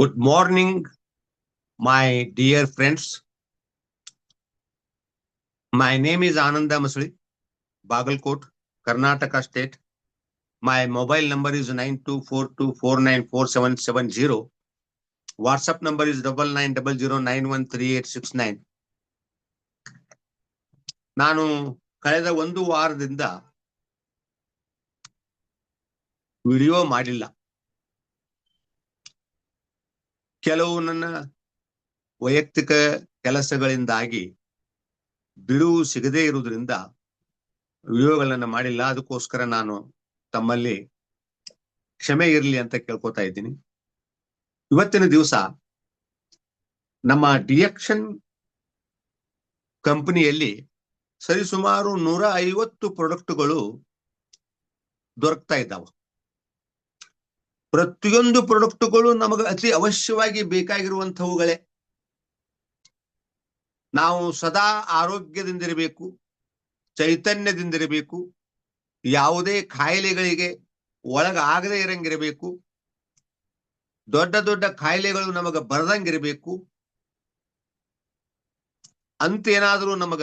Good morning, my dear friends. My name is Ananda Masuri, Bagalkot, Karnataka State. My mobile number is nine two four two four nine four seven seven zero. WhatsApp number is double nine double zero nine Video three eight six nine. ನಾನು ಕಳೆದ ಒಂದು ವಾರದಿಂದ video ಮಾಡಿಲ್ಲ ಕೆಲವು ನನ್ನ ವೈಯಕ್ತಿಕ ಕೆಲಸಗಳಿಂದಾಗಿ ಬಿಡುವು ಸಿಗದೇ ಇರುವುದರಿಂದ ವಿಡಿಯೋಗಳನ್ನ ಮಾಡಿಲ್ಲ. ಅದಕ್ಕೋಸ್ಕರ ನಾನು ತಮ್ಮಲ್ಲಿ ಕ್ಷಮೆ ಇರಲಿ ಅಂತ ಕೇಳ್ಕೊತಾ ಇದ್ದೀನಿ. ಇವತ್ತಿನ ದಿವಸ ನಮ್ಮ ಡಿಯಕ್ಷನ್ ಕಂಪನಿಯಲ್ಲಿ ಸರಿಸುಮಾರು ನೂರ ಐವತ್ತು ಪ್ರಾಡಕ್ಟ್ಗಳು ದೊರಕ್ತಾ ಇದ್ದಾವೆ. ಪ್ರತಿಯೊಂದು ಪ್ರಾಡಕ್ಟ್ಗಳು ನಮಗೆ ಅತಿ ಅವಶ್ಯವಾಗಿ ಬೇಕಾಗಿರುವಂತವುಗಳೇ ನಾವು ಸದಾ ಆರೋಗ್ಯದಿಂದಿರಬೇಕು, ಚೈತನ್ಯದಿಂದಿರಬೇಕು, ಯಾವುದೇ ಕಾಯಿಲೆಗಳಿಗೆ ಒಳಗಾಗದೇ ಇರಂಗಿರಬೇಕು, ದೊಡ್ಡ ದೊಡ್ಡ ಕಾಯಿಲೆಗಳು ನಮಗ ಬರದಂಗಿರಬೇಕು. ಅಂತೇನಾದ್ರೂ ನಮಗ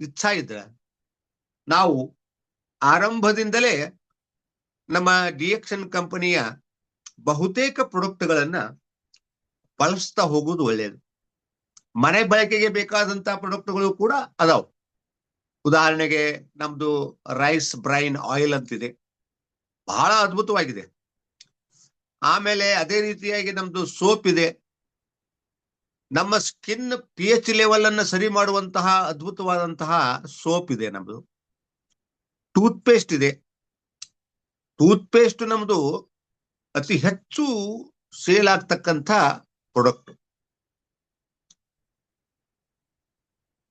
ಇಚ್ಛಾ ಇದ್ರ ನಾವು ಆರಂಭದಿಂದಲೇ ನಮ್ಮ ಡಿಎಕ್ಷನ್ ಕಂಪನಿಯ ಬಹುತೇಕ ಪ್ರಾಡಕ್ಟ್ಗಳನ್ನ ಬಳಸ್ತಾ ಹೋಗುವುದು ಒಳ್ಳೆಯದು ಮನೆ ಬಳಕೆಗೆ ಬೇಕಾದಂತ ಪ್ರಾಡಕ್ಟ್ಗಳು ಕೂಡ ಅದಾವ. ಉದಾಹರಣೆಗೆ ನಮ್ದು ರೈಸ್ ಬ್ರೈನ್ ಆಯಿಲ್ ಅಂತಿದೆ. ಬಹಳ ಅದ್ಭುತವಾಗಿದೆ. ಆಮೇಲೆ ಅದೇ ರೀತಿಯಾಗಿ ನಮ್ದು ಸೋಪ್ ಇದೆ. ನಮ್ಮ ಸ್ಕಿನ್ ಪಿ ಎಚ್ ಲೆವೆಲ್ ಅನ್ನ ಸರಿ ಮಾಡುವಂತಹ ಅದ್ಭುತವಾದಂತಹ ಸೋಪ್ ಇದೆ ನಮ್ದು. ಟೂತ್ ಪೇಸ್ಟ್ ಇದೆ. ಟೂತ್ ಪೇಸ್ಟ್ ನಮ್ದು ಅತಿ ಹೆಚ್ಚು ಸೇಲ್ ಆಗ್ತಕ್ಕಂಥ ಪ್ರಾಡಕ್ಟ್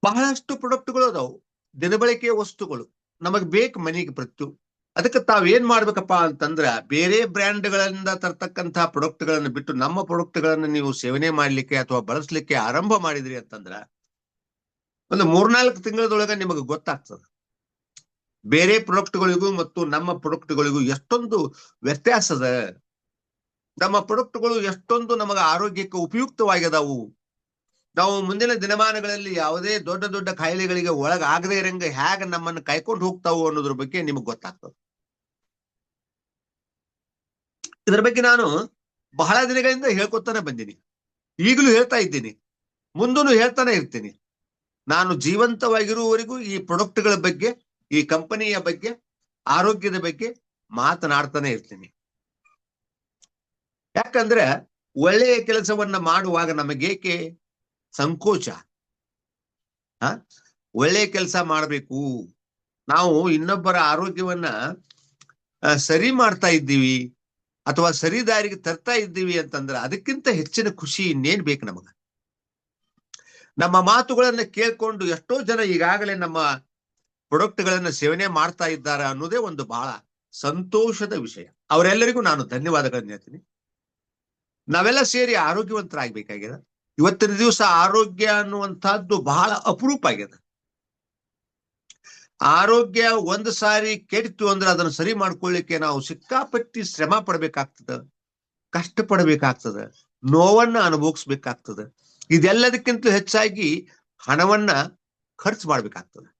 ಬಹಳಷ್ಟು ಪ್ರಾಡಕ್ಟ್ಗಳು ಅದಾವು. ದಿನಬಳಕೆಯ ವಸ್ತುಗಳು. ನಮಗ್ ಬೇಕು ಮನೆಗೆ ಪ್ರತಿಯು. ಅದಕ್ಕೆ ತಾವೇನ್ ಮಾಡ್ಬೇಕಪ್ಪ ಅಂತಂದ್ರ, ಬೇರೆ ಬ್ರ್ಯಾಂಡ್ಗಳಿಂದ ತರ್ತಕ್ಕಂತಹ ಪ್ರಾಡಕ್ಟ್ಗಳನ್ನ ಬಿಟ್ಟು ನಮ್ಮ ಪ್ರಾಡಕ್ಟ್ಗಳನ್ನ ನೀವು ಸೇವನೆ ಮಾಡ್ಲಿಕ್ಕೆ ಅಥವಾ ಬಳಸ್ಲಿಕ್ಕೆ ಆರಂಭ ಮಾಡಿದ್ರಿ ಅಂತಂದ್ರ, ಒಂದು ಮೂರ್ನಾಲ್ಕು ತಿಂಗಳದೊಳಗ ನಿಮಗೆ ಗೊತ್ತಾಗ್ತದೆ. ಬೇರೆ ಪ್ರೊಡಕ್ಟ್ಗಳಿಗೂ ಮತ್ತು ನಮ್ಮ ಪ್ರೊಡಕ್ಟ್ಗಳಿಗೂ ಎಷ್ಟೊಂದು ವ್ಯತ್ಯಾಸ ಅದ. ನಮ್ಮ ಪ್ರೊಡಕ್ಟ್ಗಳು ಎಷ್ಟೊಂದು ನಮಗ ಆರೋಗ್ಯಕ್ಕೆ ಉಪಯುಕ್ತವಾಗಿದಾವು. ನಾವು ಮುಂದಿನ ದಿನಮಾನಗಳಲ್ಲಿ ಯಾವುದೇ ದೊಡ್ಡ ದೊಡ್ಡ ಕಾಯಿಲೆಗಳಿಗೆ ಒಳಗಾಗದೇ ಇರಂಗ ಹೇಗೆ ನಮ್ಮನ್ನು ಕಾಯ್ಕೊಂಡು ಹೋಗ್ತಾವು ಅನ್ನೋದ್ರ ಬಗ್ಗೆ ನಿಮಗೆ ಗೊತ್ತಾಗ್ತದೆ. ಇದರ ಬಗ್ಗೆ ನಾನು ಬಹಳ ದಿನಗಳಿಂದ ಹೇಳ್ಕೊತಾನೆ ಬಂದೀನಿ. ಈಗಲೂ ಹೇಳ್ತಾ ಇದ್ದೀನಿ. ಮುಂದೂ ಹೇಳ್ತಾನೆ ಇರ್ತೀನಿ. ನಾನು ಜೀವಂತವಾಗಿರುವವರೆಗೂ ಈ ಪ್ರೊಡಕ್ಟ್ಗಳ ಬಗ್ಗೆ ಈ ಕಂಪನಿಯ ಬಗ್ಗೆ, ಆರೋಗ್ಯದ ಬಗ್ಗೆ ಮಾತನಾಡ್ತಾನೆ ಇರ್ತೀನಿ. ಯಾಕಂದ್ರೆ ಒಳ್ಳೆಯ ಕೆಲಸವನ್ನ ಮಾಡುವಾಗ ನಮಗೇಕೆ? ಸಂಕೋಚ. ಹ? ಒಳ್ಳೆಯ ಕೆಲಸ ಮಾಡಬೇಕು. ನಾವು ಇನ್ನೊಬ್ಬರ ಆರೋಗ್ಯವನ್ನ ಸರಿ ಮಾಡ್ತಾ ಇದ್ದೀವಿ, ಅಥವಾ ಸರಿ ದಾರಿಗೆ ತರ್ತಾ ಇದ್ದೀವಿ ಅಂತಂದ್ರೆ ಅದಕ್ಕಿಂತ ಹೆಚ್ಚಿನ ಖುಷಿ ಇನ್ನೇನ್ ಬೇಕು ನಮಗ? ನಮ್ಮ ಮಾತುಗಳನ್ನ ಕೇಳ್ಕೊಂಡು ಎಷ್ಟೋ ಜನ ಈಗಾಗಲೇ ನಮ್ಮ ಪ್ರಾಡಕ್ಟ್ಗಳನ್ನ ಸೇವನೆ ಮಾಡ್ತಾ ಇದ್ದಾರೆ ಅನ್ನೋದೇ ಒಂದು ಬಹಳ ಸಂತೋಷದ ವಿಷಯ. ಅವರೆಲ್ಲರಿಗೂ ನಾನು ಧನ್ಯವಾದಗಳನ್ನ ಹೇಳ್ತೀನಿ. ನಾವೆಲ್ಲ ಸೇರಿ ಆರೋಗ್ಯವಂತರಾಗಬೇಕಾಗಿದೆ. ಇವತ್ತಿನ ದಿವಸ ಆರೋಗ್ಯ ಅನ್ನುವಂತಹದ್ದು ಬಹಳ ಅಪರೂಪ ಆಗಿದೆ. ಆರೋಗ್ಯ ಒಂದು ಸಾರಿ ಕೆಡಿತು ಅಂದ್ರೆ ಅದನ್ನು ಸರಿ ಮಾಡ್ಕೊಳ್ಳಿಕ್ಕೆ ನಾವು ಸಿಕ್ಕಾಪಟ್ಟಿ ಶ್ರಮ ಪಡ್ಬೇಕಾಗ್ತದ. ಕಷ್ಟ ಪಡಬೇಕಾಗ್ತದ. ನೋವನ್ನ ಅನುಭವಿಸ್ಬೇಕಾಗ್ತದ. ಇದೆಲ್ಲದಕ್ಕಿಂತ ಹೆಚ್ಚಾಗಿ ಹಣವನ್ನ ಖರ್ಚು ಮಾಡ್ಬೇಕಾಗ್ತದೆ.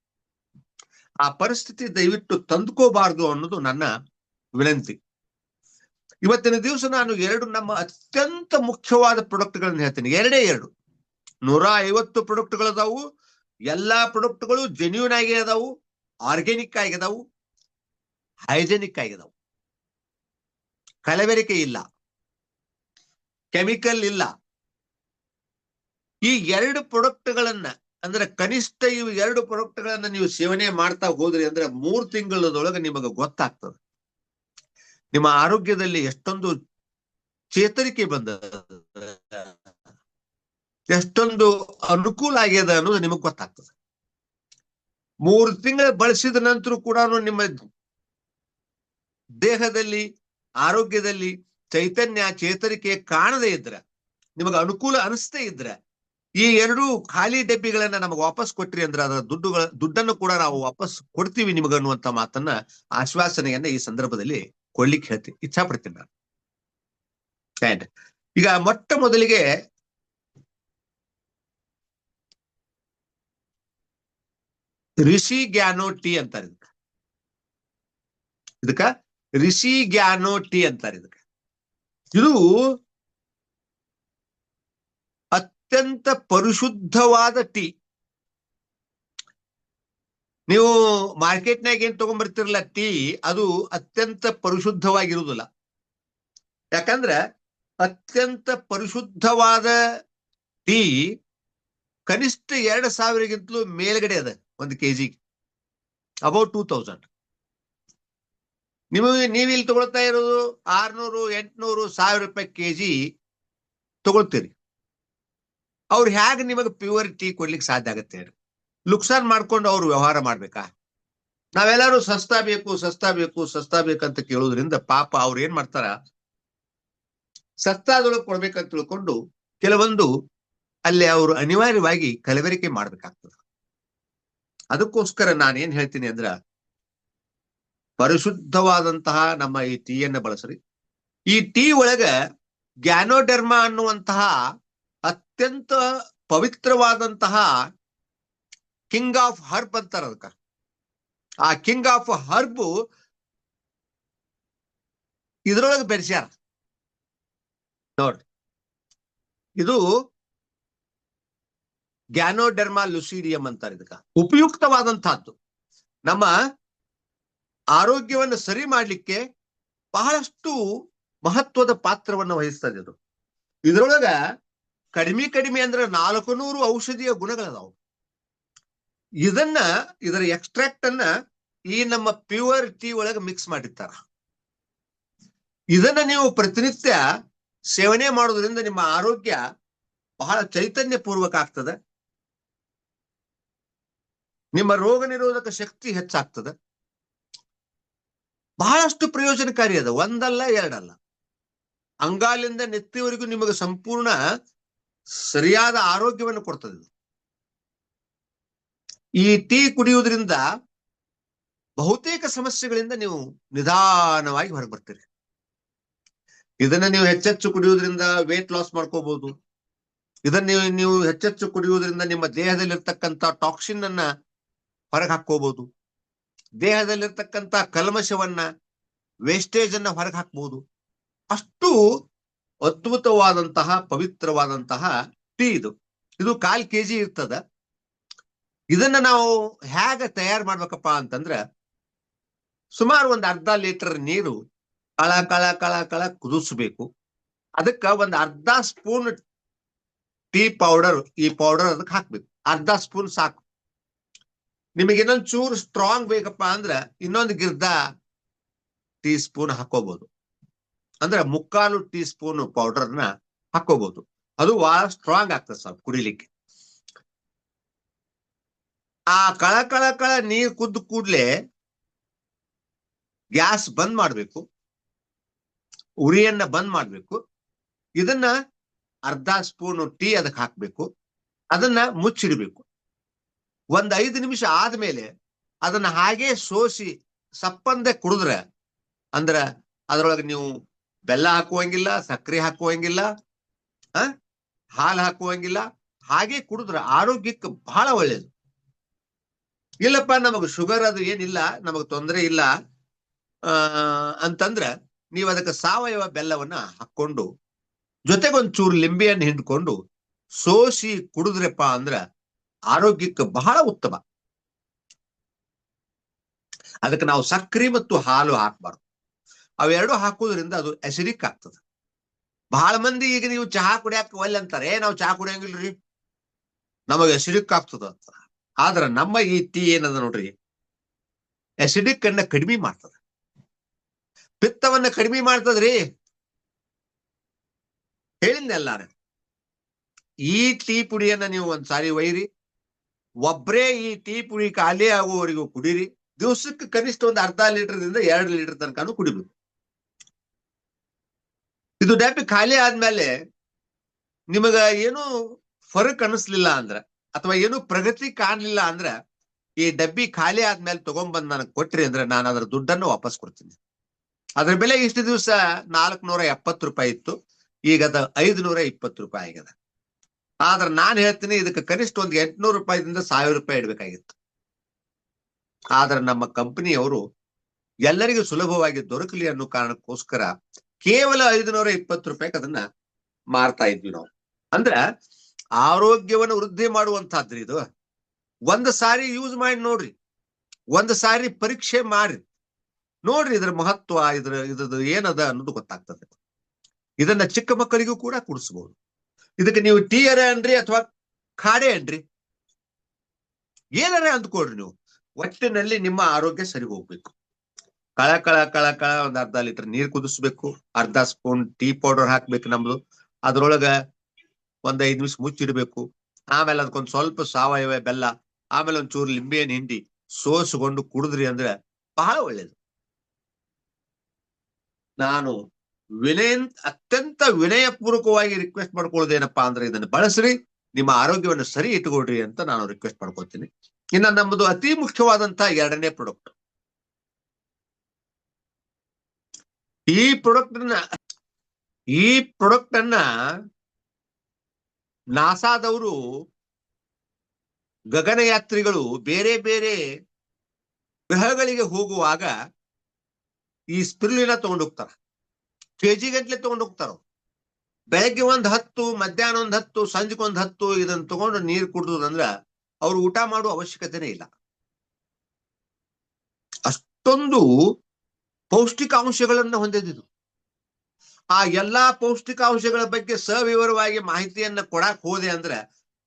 ಆ ಪರಿಸ್ಥಿತಿ ದಯವಿಟ್ಟು ತಂದುಕೋಬಾರದು ಅನ್ನೋದು ನನ್ನ ವಿನಂತಿ. ಇವತ್ತಿನ ದಿವಸ ನಾನು ಎರಡು ನಮ್ಮ ಅತ್ಯಂತ ಮುಖ್ಯವಾದ ಪ್ರಾಡಕ್ಟ್ಗಳನ್ನ ಹೇಳ್ತೀನಿ. ಎರಡೇ ಎರಡು. ನೂರ ಐವತ್ತು ಪ್ರಾಡಕ್ಟ್ಗಳದಾವು. ಎಲ್ಲಾ ಪ್ರಾಡಕ್ಟ್ಗಳು ಜೆನ್ಯೂನ್ ಆಗಿ ಅದಾವು. ಆರ್ಗ್ಯಾನಿಕ್ ಆಗಿದಾವು ಹೈಜೆನಿಕ್ ಆಗಿದಾವು ಕಲಬೆರಿಕೆ ಇಲ್ಲ. ಕೆಮಿಕಲ್ ಇಲ್ಲ. ಈ ಎರಡು ಪ್ರಾಡಕ್ಟ್ಗಳನ್ನ ಅಂದ್ರೆ ಕನಿಷ್ಠ ಇವು ಎರಡು ಪ್ರೊಡಕ್ಟ್ಗಳನ್ನ ನೀವು ಸೇವನೆ ಮಾಡ್ತಾ ಹೋದ್ರಿ ಅಂದ್ರೆ ಮೂರ್ ತಿಂಗಳದೊಳಗೆ ನಿಮಗೆ ಗೊತ್ತಾಗ್ತದೆ. ನಿಮ್ಮ ಆರೋಗ್ಯದಲ್ಲಿ ಎಷ್ಟೊಂದು ಚೇತರಿಕೆ ಬಂದ ಎಷ್ಟೊಂದು ಅನುಕೂಲ ಆಗ್ಯದ ಅನ್ನೋದು ನಿಮಗ್ ಗೊತ್ತಾಗ್ತದೆ. ಮೂರು ತಿಂಗಳ ಬಳಸಿದ ನಂತರ ಕೂಡ ನಿಮ್ಮ ದೇಹದಲ್ಲಿ, ಆರೋಗ್ಯದಲ್ಲಿ ಚೈತನ್ಯ, ಚೇತರಿಕೆ ಕಾಣದೇ ಇದ್ರ, ನಿಮಗೆ ಅನುಕೂಲ ಅನಿಸ್ತೇ ಇದ್ರೆ ಈ ಎರಡು ಖಾಲಿ ಡಬ್ಬಿಗಳನ್ನ ನಮಗೆ ವಾಪಸ್ ಕೊಟ್ರಿ ಅಂದ್ರೆ ಅದರ ದುಡ್ಡುಗಳ, ದುಡ್ಡನ್ನು ಕೂಡ ನಾವು ವಾಪಸ್ ಕೊಡ್ತೀವಿ ನಿಮಗನ್ನುವಂತ ಮಾತನ್ನ ಆಶ್ವಾಸನೆಯನ್ನ ಈ ಸಂದರ್ಭದಲ್ಲಿ ಕೊಡ್ಲಿಕ್ಕೆ ಹೇಳ್ತೀನಿ ಇಚ್ಛಾ ಪಡ್ತೀನಿ ನಾನು ಈಗ ಮೊಟ್ಟ ಮೊದಲಿಗೆ ರಿಷಿ ಗ್ಯಾನೋ ಟೀ ಅಂತಾರೆ ಇದಕ್ಕ. ಇದಕ್ಕ ರಿಷಿ ಗ್ಯಾನೋ ಟೀ ಅಂತಾರೆ ಇದಕ್ಕ. ಇದು ಅತ್ಯಂತ ಪರಿಶುದ್ಧವಾದ ಟೀ. ನೀವು ಮಾರ್ಕೆಟ್ನಾಗ ಏನ್ ತಗೊಂಡ್ಬರ್ತಿರಲ್ಲ ಟೀ, ಅದು ಅತ್ಯಂತ ಪರಿಶುದ್ಧವಾಗಿರುವುದಿಲ್ಲ. ಯಾಕಂದ್ರ ಅತ್ಯಂತ ಪರಿಶುದ್ಧವಾದ ಟೀ ಕನಿಷ್ಠ ಎರಡು ಸಾವಿರಗಿಂತಲೂ ಮೇಲ್ಗಡೆ ಅದ ಒಂದು ಕೆಜಿ. About two thousand. ನಿಮಗೆ ನೀವು ಇಲ್ಲಿ ತಗೊಳ್ತಾ ಇರೋದು ಆರ್ನೂರು, ಎಂಟ್ನೂರು, ಸಾವಿರ ರೂಪಾಯಿ ಕೆಜಿ ತಗೊಳ್ತೀರಿ. ಅವ್ರು ಹೇಗೆ ನಿಮಗೆ ಪ್ಯೂರಿಟಿ ಕೊಡ್ಲಿಕ್ಕೆ ಸಾಧ್ಯ ಆಗತ್ತೆ ಲುಕ್ಸಾನ್ ಮಾಡ್ಕೊಂಡು ಅವ್ರು ವ್ಯವಹಾರ ಮಾಡ್ಬೇಕಾ? ನಾವೆಲ್ಲರೂ ಸಸ್ತಾ ಬೇಕು ಸಸ್ತಾ ಬೇಕು, ಸಸ್ತಾ ಬೇಕಂತ ಕೇಳೋದ್ರಿಂದ ಪಾಪ ಅವ್ರು ಏನ್ ಮಾಡ್ತಾರ? ಸಸ್ತಾದೊಳಗೆ ಕೊಡ್ಬೇಕಂತ ತಿಳ್ಕೊಂಡು ಕೆಲವೊಂದು ಅಲ್ಲಿ ಅವರು ಅನಿವಾರ್ಯವಾಗಿ ಕಲಬೆರಿಕೆ ಮಾಡ್ಬೇಕಾಗ್ತದೆ. ಅದಕ್ಕೋಸ್ಕರ ನಾನೇನ್ ಹೇಳ್ತೀನಿ ಅಂದ್ರ, ಪರಿಶುದ್ಧವಾದಂತಹ ನಮ್ಮ ಈ ಟೀಯನ್ನ ಬಳಸ್ರಿ. ಈ ಟೀ ಒಳಗ ಗ್ಯಾನೋಡರ್ಮಾ ಅನ್ನುವಂತಹ ಅತ್ಯಂತ ಪವಿತ್ರವಾದಂತಹ ಕಿಂಗ್ ಆಫ್ ಹರ್ಬ್ ಅಂತಾರ ಅದಕ್ಕ. ಆ ಕಿಂಗ್ ಆಫ್ ಹರ್ಬ್ ಇದ್ರೊಳಗೆ ಬೆರೆಸ್ಯಾರ. ನೋಡ್ರಿ. ಇದು ಗ್ಯಾನೋಡೆರ್ಮಾ ಲುಸಿಡಿಯಂ ಅಂತಾರೆ ಇದಕ್ಕ. ಉಪಯುಕ್ತವಾದಂತಹದ್ದು ನಮ್ಮ ಆರೋಗ್ಯವನ್ನು ಸರಿ ಮಾಡ್ಲಿಕ್ಕೆ ಬಹಳಷ್ಟು ಮಹತ್ವದ ಪಾತ್ರವನ್ನು ವಹಿಸ್ತದೆ ಇದು. ಇದ್ರೊಳಗ ಕಡಿಮೆ ಕಡಿಮೆ ಅಂದ್ರೆ ನಾಲ್ಕು ನೂರು ಔಷಧಿಯ ಗುಣಗಳದಾವು. ಇದನ್ನ, ಇದರ ಎಕ್ಸ್ಟ್ರಾಕ್ಟ್ ಅನ್ನ ಈ ನಮ್ಮ ಪ್ಯೂರ್ ಟೀ ಒಳಗೆ ಮಿಕ್ಸ್ ಮಾಡಿರ್ತಾರ. ಇದನ್ನ ನೀವು ಪ್ರತಿನಿತ್ಯ ಸೇವನೆ ಮಾಡೋದ್ರಿಂದ ನಿಮ್ಮ ಆರೋಗ್ಯ ಬಹಳ ಚೈತನ್ಯ ಪೂರ್ವಕ ಆಗ್ತದೆ. ನಿಮ್ಮ ರೋಗ ನಿರೋಧಕ ಶಕ್ತಿ ಹೆಚ್ಚಾಗ್ತದೆ. ಬಹಳಷ್ಟು ಪ್ರಯೋಜನಕಾರಿ ಅದ. ಒಂದಲ್ಲ, ಎರಡಲ್ಲ. ಅಂಗಾಲಿಂದ ನೆತ್ತಿವರೆಗೂ ನಿಮಗೆ ಸಂಪೂರ್ಣ ಸರಿಯಾದ ಆರೋಗ್ಯವನ್ನು ಕೊಡ್ತದೆ ಈ ಟೀ ಕುಡಿಯುವುದರಿಂದ ಬಹುತೇಕ ಸಮಸ್ಯೆಗಳಿಂದ ನೀವು ನಿಧಾನವಾಗಿ ಹೊರಗೆ ಬರ್ತೀರಿ. ಇದನ್ನ ನೀವು ಹೆಚ್ಚೆಚ್ಚು ಕುಡಿಯುವುದರಿಂದ ವೇಟ್ ಲಾಸ್ ಮಾಡ್ಕೋಬಹುದು ಇದನ್ನ ನೀವು ಹೆಚ್ಚೆಚ್ಚು ಕುಡಿಯುವುದರಿಂದ ನಿಮ್ಮ ದೇಹದಲ್ಲಿರ್ತಕ್ಕಂಥ ಟಾಕ್ಸಿನ್ ಅನ್ನ ಹೊರಗೆ ಹಾಕೋಬಹುದು ದೇಹದಲ್ಲಿರ್ತಕ್ಕಂಥ ಕಲ್ಮಶವನ್ನ ವೇಸ್ಟೇಜ್ ಅನ್ನ ಹೊರಗೆ ಹಾಕ್ಬಹುದು ಅಷ್ಟು ಅದ್ಭುತವಾದಂತಹ, ಪವಿತ್ರವಾದಂತಹ ಟೀ ಇದು. ಇದು ಕಾಲ್ ಕೆಜಿ ಇರ್ತದ. ಇದನ್ನ ನಾವು ಹೇಗ ತಯಾರು ಮಾಡ್ಬೇಕಪ್ಪ ಅಂತಂದ್ರ, ಸುಮಾರು ಒಂದ್ ಅರ್ಧ ಲೀಟರ್ ನೀರು ಕಳ ಕಳ ಕಳ ಕಳ ಕುದಿಸ್ಬೇಕು. ಅದಕ್ಕ ಒಂದ್ ಅರ್ಧ ಸ್ಪೂನ್ ಟೀ ಪೌಡರ್, ಈ ಪೌಡರ್ ಅದಕ್ಕೆ ಹಾಕ್ಬೇಕು. ಅರ್ಧ ಸ್ಪೂನ್ ಸಾಕು. ನಿಮಗೆ ಇನ್ನೊಂದು ಚೂರು ಸ್ಟ್ರಾಂಗ್ ಬೇಕಪ್ಪ ಅಂದ್ರ ಇನ್ನೊಂದು ಗಿರ್ದ ಟೀ ಸ್ಪೂನ್ ಹಾಕೋಬಹುದು ಅಂದ್ರೆ ಮುಕ್ಕಾಲು ಟೀ ಸ್ಪೂನ್ ಪೌಡರ್ನ ಹಾಕೋಬಹುದು ಅದು ಬಹಳ ಸ್ಟ್ರಾಂಗ್ ಆಗ್ತದೆ ಸ್ವಲ್ಪ ಕುಡಿಲಿಕ್ಕೆ. ಆ ಕಳ ಕಳ ಕಳ ನೀರ್ ಕುದ್ದು ಕೂಡ್ಲೆ ಗ್ಯಾಸ್ ಬಂದ್ ಮಾಡ್ಬೇಕು. ಉರಿಯನ್ನ ಬಂದ್ ಮಾಡ್ಬೇಕು. ಇದನ್ನ ಅರ್ಧ ಸ್ಪೂನ್ ಟೀ ಅದಕ್ಕೆ ಹಾಕ್ಬೇಕು. ಅದನ್ನ ಮುಚ್ಚಿಡ್ಬೇಕು. ಒಂದ್ ಐದು ನಿಮಿಷ ಆದ್ಮೇಲೆ ಅದನ್ನ ಹಾಗೆ ಸೋಸಿ ಸಪ್ಪಂದೆ ಕುಡಿದ್ರೆ ಅಂದ್ರ ಅದ್ರೊಳಗೆ ನೀವು ಬೆಲ್ಲ ಹಾಕುವಂಗಿಲ್ಲ, ಸಕ್ಕರೆ ಹಾಕುವಂಗಿಲ್ಲ, ಆ? ಹಾಲು ಹಾಕುವಂಗಿಲ್ಲ. ಹಾಗೆ ಕುಡಿದ್ರೆ ಆರೋಗ್ಯಕ್ಕೆ ಬಹಳ ಒಳ್ಳೇದು. ಇಲ್ಲಪ್ಪ, ನಮಗ್ ಶುಗರ್ ಅದು ಏನಿಲ್ಲ, ನಮಗ್ ತೊಂದರೆ ಇಲ್ಲ. ಆ, ಅಂತಂದ್ರ ನೀವು ಅದಕ್ಕೆ ಸಾವಯವ ಬೆಲ್ಲವನ್ನ ಹಾಕೊಂಡು ಜೊತೆಗೊಂದ್ ಚೂರು ಲಿಂಬೆಯನ್ನು ಹಿಂಡ್ಕೊಂಡು, ಸೋಸಿ ಕುಡಿದ್ರಪ್ಪ ಅಂದ್ರ ಆರೋಗ್ಯಕ್ಕೆ ಬಹಳ ಉತ್ತಮ. ಅದಕ್ಕೆ ನಾವು ಸಕ್ಕರೆ ಮತ್ತು ಹಾಲು ಹಾಕ್ಬಾರ್ದು. ಅವೆರಡು ಹಾಕೋದ್ರಿಂದ ಅದು ಅಸಿಡಿಕ್ ಆಗ್ತದೆ. ಬಹಳ ಮಂದಿ ಈಗ ನೀವು ಚಹಾ ಕುಡಿಯಾಕ ಒಲ್ಲೆ ಅಂತಾರೆ ನಾವು ಚಹಾ ಕುಡಿಯಂಗಿಲ್ರಿ, ನಮಗೆ ಅಸಿಡಿಕ್ ಆಗ್ತದ ಅಂತ ಆದ್ರ ನಮ್ಮ ಈ ಟೀ ಏನದ ನೋಡ್ರಿ ಅಸಿಡಿಕ್ ಅನ್ನ ಕಡಿಮೆ ಮಾಡ್ತದ. ಪಿತ್ತವನ್ನ ಕಡಿಮೆ ಮಾಡ್ತದ್ರಿ. ಹೇಳಿದ್ನೆಲ್ಲಾರ ಈ ಟೀ ಪುಡಿಯನ್ನ ನೀವು ಒಂದ್ಸಾರಿ ಒಯ್ಯಿರಿ, ಒಬ್ರೇ ಈ ಟೀ ಪುಡಿ ಖಾಲಿ ಆಗುವವರೆಗೂ ಕುಡೀರಿ, ದಿವಸಕ್ಕೆ ಕನಿಷ್ಠ ಒಂದು ಅರ್ಧ ಲೀಟರ್ದಿಂದ ಎರಡು ಲೀಟರ್ ತನಕನೂ ಕುಡಿಬೇಕು. ಇದು ಡಬ್ಬಿ ಖಾಲಿ ಆದ್ಮೇಲೆ ನಿಮಗ ಏನು ಫರಕ್ ಅನಿಸ್ಲಿಲ್ಲ ಅಂದ್ರ, ಅಥವಾ ಏನು ಪ್ರಗತಿ ಕಾಣ್ಲಿಲ್ಲ ಅಂದ್ರ, ಈ ಡಬ್ಬಿ ಖಾಲಿ ಆದ್ಮೇಲೆ ತಗೊಂಡ್ಬಂದ್ ನನಗೆ ಕೊಟ್ರಿ ಅಂದ್ರೆ ನಾನು ಅದ್ರ ದುಡ್ಡನ್ನು ವಾಪಸ್ ಕೊಡ್ತೀನಿ. ಅದ್ರ ಬೆಲೆ ಇಷ್ಟು ದಿವಸ ನಾಲ್ಕನೂರ ಎಪ್ಪತ್ತು ರೂಪಾಯಿ ಇತ್ತು, ಈಗ ಅದ ಐದುನೂರ ಇಪ್ಪತ್ತು ರೂಪಾಯಿ ಆಗ್ಯದ ಆದ್ರೆ ನಾನು ಹೇಳ್ತೀನಿ ಇದಕ್ಕೆ ಕನಿಷ್ಠ ಒಂದು ಎಂಟ್ನೂರು ರೂಪಾಯಿದಿಂದ ಸಾವಿರ ರೂಪಾಯಿ ಇಡಬೇಕಾಗಿತ್ತು. ಆದ್ರೆ ನಮ್ಮ ಕಂಪನಿಯವರು ಎಲ್ಲರಿಗೂ ಸುಲಭವಾಗಿ ದೊರಕಲಿ ಅನ್ನೋ ಕಾರಣಕ್ಕೋಸ್ಕರ ಕೇವಲ ಐದುನೂರ ಇಪ್ಪತ್ತು ರೂಪಾಯಿಗೆ ಅದನ್ನ ಮಾರ್ತಾ ಇದ್ವಿ ನಾವು. ಅಂದ್ರ ಆರೋಗ್ಯವನ್ನು ವೃದ್ಧಿ ಮಾಡುವಂತಹದ್ರಿ ಇದು. ಒಂದು ಸಾರಿ ಯೂಸ್ ಮಾಡಿ ನೋಡ್ರಿ. ಒಂದು ಸಾರಿ ಪರೀಕ್ಷೆ ಮಾಡ್ರಿ ನೋಡ್ರಿ ಇದ್ರ ಮಹತ್ವ, ಇದ್ರ ಇದ್ರದ್ದು ಏನದ ಅನ್ನೋದು ಗೊತ್ತಾಗ್ತದೆ. ಇದನ್ನ ಚಿಕ್ಕ ಮಕ್ಕಳಿಗೂ ಕೂಡ ಕುಡಿಸಬಹುದು ಇದಕ್ಕೆ ನೀವು ಟೀ ಅರೆ ಅನ್ರಿ ಅಥವಾ ಖಾಡೆ ಅನ್ರಿ. ಏನಾರ ಅಂದ್ಕೊಡ್ರಿ ನೀವು. ಒಟ್ಟಿನಲ್ಲಿ ನಿಮ್ಮ ಆರೋಗ್ಯ ಸರಿ ಹೋಗ್ಬೇಕು. ಕಳ ಕಳ ಕಳ ಕಳ ಒಂದ್ ಅರ್ಧ ಲೀಟರ್ ನೀರ್ ಕುದಿಸ್ಬೇಕು. ಅರ್ಧ ಸ್ಪೂನ್ ಟೀ ಪೌಡರ್ ಹಾಕ್ಬೇಕು ನಮ್ದು. ಅದ್ರೊಳಗ ಒಂದ್ ಐದ್ ನಿಮಿಷ ಮುಚ್ಚಿಡ್ಬೇಕು. ಆಮೇಲೆ ಅದಕ್ಕೊಂದ್ ಸ್ವಲ್ಪ ಸಾವಯವ ಬೆಲ್ಲ, ಆಮೇಲೆ ಒಂದ್ ಚೂರು ಲಿಂಬೆಹಣ್ಣು ಹಿಂಡಿ ಸೋಸ್ಕೊಂಡು ಕುಡಿದ್ರಿ ಅಂದ್ರೆ ಬಹಳ ಒಳ್ಳೇದು. ನಾನು ವಿನಯ ಅತ್ಯಂತ ವಿನಯಪೂರ್ವಕವಾಗಿ ರಿಕ್ವೆಸ್ಟ್ ಮಾಡ್ಕೊಳ್ಳೋದೇನಪ್ಪಾ ಅಂದ್ರೆ ಇದನ್ನ ಬಳಸ್ರಿ, ನಿಮ್ಮ ಆರೋಗ್ಯವನ್ನು ಸರಿ ಇಟ್ಕೊಳ್ರಿ ಅಂತ ನಾನು ರಿಕ್ವೆಸ್ಟ್ ಮಾಡ್ಕೊತೀನಿ ಇನ್ನ ನಮ್ಮದು ಅತಿ ಮುಖ್ಯವಾದಂತ ಎರಡನೇ ಪ್ರಾಡಕ್ಟ್ ಈ ಪ್ರೊಡಕ್ಟ್ ಅನ್ನ ಈ ಪ್ರಾಡಕ್ಟ್ ಅನ್ನ ನಾಸಾದವರು ಗಗನಯಾತ್ರಿಗಳು ಬೇರೆ ಬೇರೆ ಗ್ರಹಗಳಿಗೆ ಹೋಗುವಾಗ ಈ ಸ್ಪಿರುಲಿನ ತಗೊಂಡೋಗ್ತಾರ ಕೆಜಿ ಗಂಟ್ಲೆ ತಗೊಂಡೋಗ್ತಾರ ಬೆಳಗ್ಗೆ ಒಂದ್ ಹತ್ತು, ಮಧ್ಯಾಹ್ನ ಒಂದ್ ಹತ್ತು, ಸಂಜೆಗೆ ಒಂದ್ ಹತ್ತು ಇದನ್ನ ತಗೊಂಡು ನೀರ್ ಕುಡಿದ್ರಂದ್ರ ಅವ್ರು ಊಟ ಮಾಡುವ ಅವಶ್ಯಕತೆನೇ ಇಲ್ಲ. ಅಷ್ಟೊಂದು ಪೌಷ್ಟಿಕಾಂಶಗಳನ್ನ ಹೊಂದಿದ್ದು ಆ ಎಲ್ಲಾ ಪೌಷ್ಟಿಕಾಂಶಗಳ ಬಗ್ಗೆ ಸವಿವರವಾಗಿ ಮಾಹಿತಿಯನ್ನ ಕೊಡಕ್ ಹೋದೆ ಅಂದ್ರೆ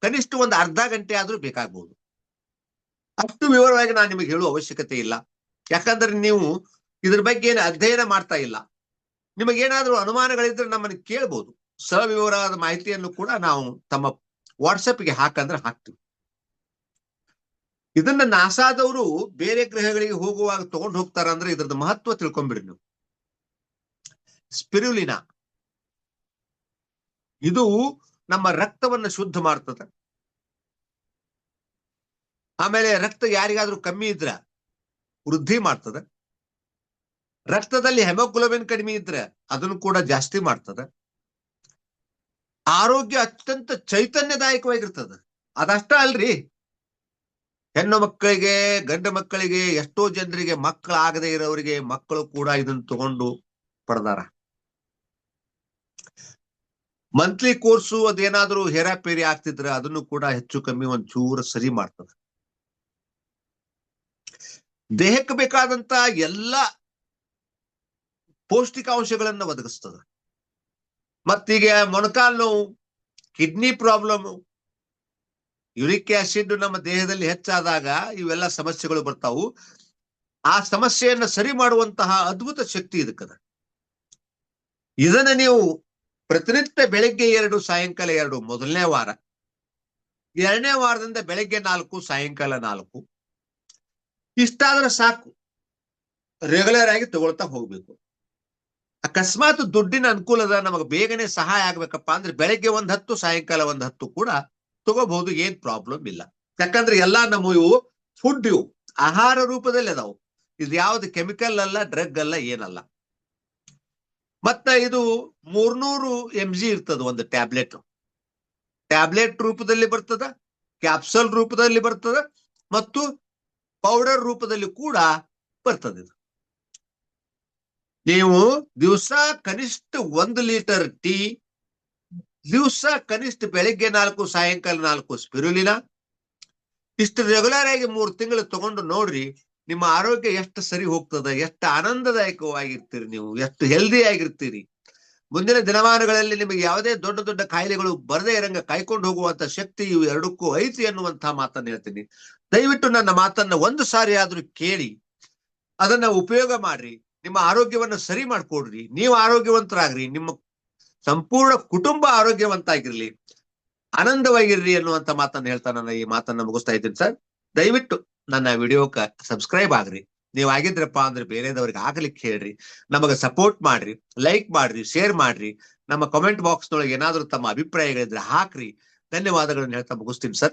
ಕನಿಷ್ಠ ಒಂದು ಅರ್ಧ ಗಂಟೆ ಆದ್ರೂ ಬೇಕಾಗಬಹುದು ಅಷ್ಟು ವಿವರವಾಗಿ ನಾನು ನಿಮಗೆ ಹೇಳುವ ಅವಶ್ಯಕತೆ ಇಲ್ಲ. ಯಾಕಂದ್ರೆ ನೀವು ಇದ್ರ ಬಗ್ಗೆ ಏನು ಅಧ್ಯಯನ ಮಾಡ್ತಾ ಇಲ್ಲ. ನಿಮಗೇನಾದ್ರೂ ಅನುಮಾನಗಳಿದ್ರೆ ನಮ್ಮನ್ನು ಕೇಳ್ಬೋದು. ಸವಿವರವಾದ ಮಾಹಿತಿಯನ್ನು ಕೂಡ ನಾವು ತಮ್ಮ ವಾಟ್ಸಪ್ಗೆ ಹಾಕಂದ್ರೆ ಹಾಕ್ತೀವಿ. ಇದನ್ನ ನಾಸಾದವರು ಬೇರೆ ಗ್ರಹಗಳಿಗೆ ಹೋಗುವಾಗ ತಗೊಂಡು ಹೋಗ್ತಾರ ಅಂದ್ರೆ ಇದ್ರದ್ದು ಮಹತ್ವ ತಿಳ್ಕೊಂಬಿಡ್ರಿ ನೀವು. ಸ್ಪಿರುಲಿನ. ಇದು ನಮ್ಮ ರಕ್ತವನ್ನ ಶುದ್ಧ ಮಾಡ್ತದೆ. ಆಮೇಲೆ ರಕ್ತ ಯಾರಿಗಾದ್ರೂ ಕಮ್ಮಿ ಇದ್ರ ವೃದ್ಧಿ ಮಾಡ್ತದೆ. ರಕ್ತದಲ್ಲಿ ಹೆಮೋಗ್ಲೋಬಿನ್ ಕಡಿಮೆ ಇದ್ರೆ ಅದನ್ನು ಕೂಡ ಜಾಸ್ತಿ ಮಾಡ್ತದೆ. ಆರೋಗ್ಯ ಅತ್ಯಂತ ಚೈತನ್ಯದಾಯಕವಾಗಿರ್ತದೆ. ಅದಷ್ಟ ಅಲ್ರಿ. ಹೆಣ್ಣು ಮಕ್ಕಳಿಗೆ, ಗಂಡು ಮಕ್ಕಳಿಗೆ ಎಷ್ಟೋ ಜನರಿಗೆ ಮಕ್ಕಳಾಗದೆ ಇರೋರಿಗೆ ಮಕ್ಕಳು ಕೂಡ ಇದನ್ನ ತಗೊಂಡು ಪಡೆದಾರ. ಮಂತ್ಲಿ ಕೋರ್ಸು ಅದೇನಾದ್ರೂ ಹೇರಾಪೇರಿ ಆಗ್ತಿದ್ರೆ ಅದನ್ನು ಕೂಡ ಹೆಚ್ಚು ಕಮ್ಮಿ ಒಂದ್ ಚೂರು ಸರಿ ಮಾಡ್ತದೆ. ದೇಹಕ್ಕೆ ಬೇಕಾದಂತ ಎಲ್ಲ ಪೌಷ್ಟಿಕಾಂಶಗಳನ್ನ ಒದಗಿಸ್ತದೆ. ಮತ್ತೀಗ ಮೊಣಕಾಲ್ ನೋವು, ಕಿಡ್ನಿ ಪ್ರಾಬ್ಲಮ್ ಯುರಿಕ್ ಆಸಿಡ್ ನಮ್ಮ ದೇಹದಲ್ಲಿ ಹೆಚ್ಚಾದಾಗ ಇವೆಲ್ಲ ಸಮಸ್ಯೆಗಳು ಬರ್ತಾವು. ಆ ಸಮಸ್ಯೆಯನ್ನ ಸರಿ ಮಾಡುವಂತಹ ಅದ್ಭುತ ಶಕ್ತಿ ಇದಕ್ಕದ ಇದನ್ನ ನೀವು ಪ್ರತಿನಿತ್ಯ ಬೆಳಗ್ಗೆ ಎರಡು, ಸಾಯಂಕಾಲ ಎರಡು, ಮೊದಲನೇ ವಾರ. ಎರಡನೇ ವಾರದಿಂದ ಬೆಳಗ್ಗೆ ನಾಲ್ಕು, ಸಾಯಂಕಾಲ ನಾಲ್ಕು. ಇಷ್ಟಾದ್ರೆ ಸಾಕು. ರೆಗ್ಯುಲರ್ ಆಗಿ ತಗೊಳ್ತಾ ಹೋಗ್ಬೇಕು. ಅಕಸ್ಮಾತ್ ದುಡ್ಡಿನ ಅನುಕೂಲದ ನಮಗೆ ಬೇಗನೆ ಸಹಾಯ ಆಗ್ಬೇಕಪ್ಪ ಅಂದ್ರೆ ಬೆಳಗ್ಗೆ ಒಂದ್ ಹತ್ತು, ಸಾಯಂಕಾಲ ಒಂದ್ ಹತ್ತು ಕೂಡ ತಗೋಬಹುದು, ಏನ್ ಪ್ರಾಬ್ಲಮ್ ಇಲ್ಲ. ಯಾಕಂದ್ರೆ ಎಲ್ಲಾ ನಮ್ಮ ಇವು ಫುಡ್ ಇವು, ಆಹಾರ ರೂಪದಲ್ಲಿ ಅದಾವು. ಇದು ಯಾವ್ದು ಕೆಮಿಕಲ್ ಅಲ್ಲ ಡ್ರಗ್ ಅಲ್ಲ, ಏನಲ್ಲ. ಮತ್ತ ಇದು ಮೂರ್ನೂರು ಎಂ ಜಿ ಇರ್ತದ ಒಂದು ಟ್ಯಾಬ್ಲೆಟ್ ಟ್ಯಾಬ್ಲೆಟ್ ರೂಪದಲ್ಲಿ ಬರ್ತದ ಕ್ಯಾಪ್ಸಲ್ ರೂಪದಲ್ಲಿ ಬರ್ತದ, ಮತ್ತು ಪೌಡರ್ ರೂಪದಲ್ಲಿ ಕೂಡ ಬರ್ತದ ಇದು. ನೀವು ದಿವಸ ಕನಿಷ್ಠ ಒಂದು ಲೀಟರ್ ಟೀ ದಿವಸ ಕನಿಷ್ಠ ಬೆಳಿಗ್ಗೆ ನಾಲ್ಕು, ಸಾಯಂಕಾಲ ನಾಲ್ಕು ಸ್ಪಿರುಲಿನ ಇಷ್ಟು ರೆಗ್ಯುಲರ್ ಆಗಿ ಮೂರು ತಿಂಗಳು ತಗೊಂಡು ನೋಡ್ರಿ, ನಿಮ್ಮ ಆರೋಗ್ಯ ಎಷ್ಟು ಸರಿ ಹೋಗ್ತದ, ಎಷ್ಟು ಆನಂದದಾಯಕವಾಗಿರ್ತೀರಿ ನೀವು, ಎಷ್ಟು ಹೆಲ್ದಿ ಆಗಿರ್ತೀರಿ. ಮುಂದಿನ ದಿನಮಾನಗಳಲ್ಲಿ ನಿಮಗೆ ಯಾವುದೇ ದೊಡ್ಡ ದೊಡ್ಡ ಕಾಯಿಲೆಗಳು ಬರದೇ ಇರಂಗ ಕಾಯ್ಕೊಂಡು ಹೋಗುವಂತ ಶಕ್ತಿ ಇವು ಎರಡಕ್ಕೂ ಐತಿ ಅನ್ನುವಂತಹ ಮಾತನ್ನ ಹೇಳ್ತೀನಿ. ದಯವಿಟ್ಟು ನನ್ನ ಮಾತನ್ನ ಒಂದು ಸಾರಿ ಆದ್ರೂ ಕೇಳಿ, ಅದನ್ನ ಉಪಯೋಗ ಮಾಡ್ರಿ, ನಿಮ್ಮ ಆರೋಗ್ಯವನ್ನ ಸರಿ ಮಾಡ್ಕೊಡ್ರಿ, ನೀವು ಆರೋಗ್ಯವಂತರಾಗ್ರಿ, ನಿಮ್ಮ ಸಂಪೂರ್ಣ ಕುಟುಂಬ ಆರೋಗ್ಯವಂತ ಆಗಿರ್ಲಿ ಆನಂದವಾಗಿರ್ರಿ ಅನ್ನುವಂತ ಮಾತನ್ನ ಹೇಳ್ತಾ ನಾನು ಈ ಮಾತನ್ನ ಮುಗಿಸ್ತಾ ಇದ್ದೀನಿ ಸರ್. ದಯವಿಟ್ಟು ನನ್ನ ವಿಡಿಯೋಕ ಸಬ್ಸ್ಕ್ರೈಬ್ ಆಗ್ರಿ. ನೀವ್ ಆಗಿದ್ರಪ್ಪ ಅಂದ್ರೆ ಬೇರೆದವ್ರಿಗೆ ಆಗ್ಲಿಕ್ಕೆ ಹೇಳ್ರಿ. ನಮಗ ಸಪೋರ್ಟ್ ಮಾಡ್ರಿ, ಲೈಕ್ ಮಾಡ್ರಿ, ಶೇರ್ ಮಾಡ್ರಿ. ನಮ್ಮ ಕಮೆಂಟ್ ಬಾಕ್ಸ್ ನೊಳಗೆ ಏನಾದ್ರೂ ತಮ್ಮ ಅಭಿಪ್ರಾಯಗಳಿದ್ರೆ ಹಾಕ್ರಿ. ಧನ್ಯವಾದಗಳನ್ನ ಹೇಳ್ತಾ ಮುಗಿಸ್ತೀನಿ ಸರ್.